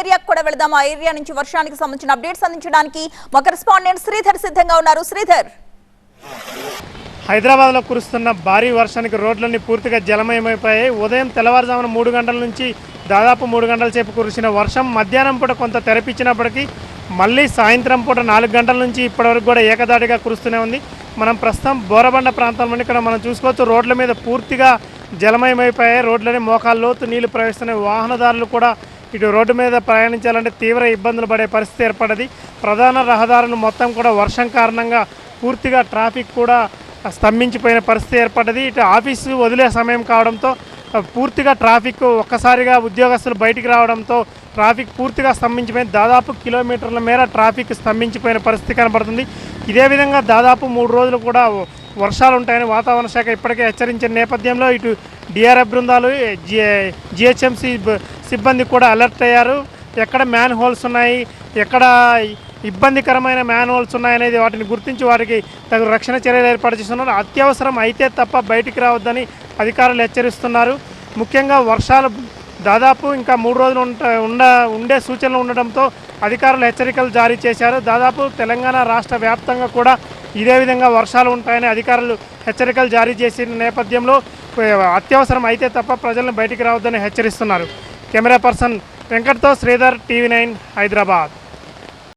ఏరియాకు కూడా వెళదాం. ఆ ఏరియా నుంచి వర్షానికి సంబంధించిన అప్డేట్స్ అందించడానికి మా కరెస్పాండెంట్ శ్రీధర్ సిద్ధంగా ఉన్నారు. శ్రీధర్. హైదరాబాద్లో కురుస్తున్న భారీ వర్షానికి రోడ్లన్నీ పూర్తిగా జలమయమైపోయాయి. ఉదయం తెల్లవారుజామున మూడు గంటల నుంచి దాదాపు మూడు గంటల సేపు కురిసిన వర్షం మధ్యాహ్నం పూట కొంత తెరపించినప్పటికీ మళ్ళీ సాయంత్రం పూట నాలుగు గంటల నుంచి ఇప్పటివరకు కూడా ఏకదాటిగా కురుస్తూనే ఉంది. మనం ప్రస్తుతం బోరబండ ప్రాంతంలో ఇక్కడ మనం చూసుకోవచ్చు రోడ్ల మీద పూర్తిగా జలమయమైపోయాయి. రోడ్లని మోకాళ్ళ లోతు నీళ్ళు ప్రవహిస్తున్నాయి. వాహనదారులు కూడా ఇటు రోడ్డు మీద ప్రయాణించాలంటే తీవ్ర ఇబ్బందులు పడే పరిస్థితి ఏర్పడ్డది. ప్రధాన రహదారులు మొత్తం కూడా వర్షం కారణంగా పూర్తిగా ట్రాఫిక్ కూడా స్తంభించిపోయిన పరిస్థితి ఏర్పడ్డది. ఇటు ఆఫీసు వదిలే సమయం కావడంతో పూర్తిగా ట్రాఫిక్ ఒక్కసారిగా ఉద్యోగస్తులు బయటికి రావడంతో ట్రాఫిక్ పూర్తిగా స్తంభించిపోయింది. దాదాపు కిలోమీటర్ల మేర ట్రాఫిక్ స్తంభించిపోయిన పరిస్థితి కనబడుతుంది. ఇదే విధంగా దాదాపు మూడు రోజులు కూడా వర్షాలు ఉంటాయని వాతావరణ శాఖ ఇప్పటికే హెచ్చరించిన నేపథ్యంలో ఇటు డిఆర్ఎఫ్ బృందాలు జిహెచ్ఎంసి సిబ్బంది కూడా అలర్ట్ అయ్యారు. ఎక్కడ మ్యాన్ హోల్స్ ఉన్నాయి? ఎక్కడ ఇబ్బందికరమైన మ్యాన్ హోల్స్ ఉన్నాయనేది వాటిని గుర్తించి వారికి తగు రక్షణ చర్యలు ఏర్పాటు చేస్తున్నారు. అత్యవసరం అయితే తప్ప బయటికి రావద్దని అధికారులు హెచ్చరిస్తున్నారు. ముఖ్యంగా వర్షాలు దాదాపు ఇంకా మూడు రోజులు ఉంట ఉండ ఉండే సూచనలు ఉండడంతో అధికారులు హెచ్చరికలు జారీ చేశారు. దాదాపు తెలంగాణ రాష్ట్ర వ్యాప్తంగా కూడా ఇదే విధంగా వర్షాలు ఉంటాయని అధికారులు హెచ్చరికలు జారీ చేసిన నేపథ్యంలో అత్యవసరం అయితే తప్ప ప్రజలను బయటికి రావద్దని హెచ్చరిస్తున్నారు. కెమెరా పర్సన్ వెంకట్తో శ్రీధర్ టీవీ నైన్ హైదరాబాద్.